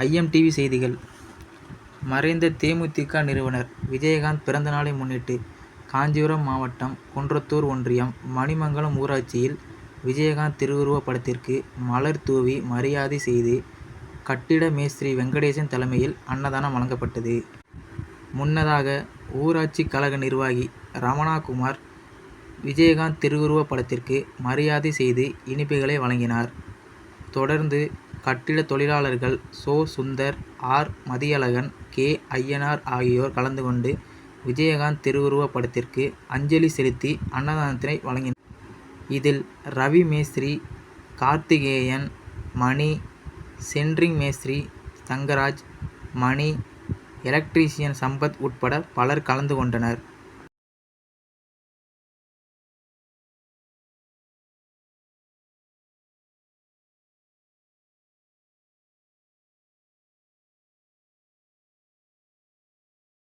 IMDb செய்திகள் மறைந்த தேமுதிக நிறுவனர் விஜயகாந்த் பிறந்த நாளை முன்னிட்டு காஞ்சிபுரம் மாவட்டம் குன்றத்தூர் ஒன்றியம் மணிமங்கலம் ஊராட்சியில் விஜயகாந்த் திருவுருவப் படத்திற்கு மலர் தூவி மரியாதை செய்து கட்டிட மேஸ்திரி வெங்கடேசன் தலைமையில் அன்னதானம் வழங்கப்பட்டது. முன்னதாக ஊராட்சி கழக நிர்வாகி ரமணாகுமார் விஜயகாந்த் திருவுருவப் படத்திற்கு மரியாதை செய்து இனிப்புகளை வழங்கினார். தொடர்ந்து கட்டிட தொழிலாளர்கள் சோ. சுந்தர், ஆர். மதியழகன், கே. அய்யனார் ஆகியோர் கலந்து கொண்டு விஜயகாந்த் திருவுருவப் படத்திற்கு அஞ்சலி செலுத்தி அன்னதானத்தினை வழங்கினர். இதில் ரவி மேஸ்திரி, கார்த்திகேயன், மணி, சென்ட்ரிங் மேஸ்திரி தங்கராஜ், மணி, எலக்ட்ரீஷியன் சம்பத் உட்பட பலர் கலந்து கொண்டனர்.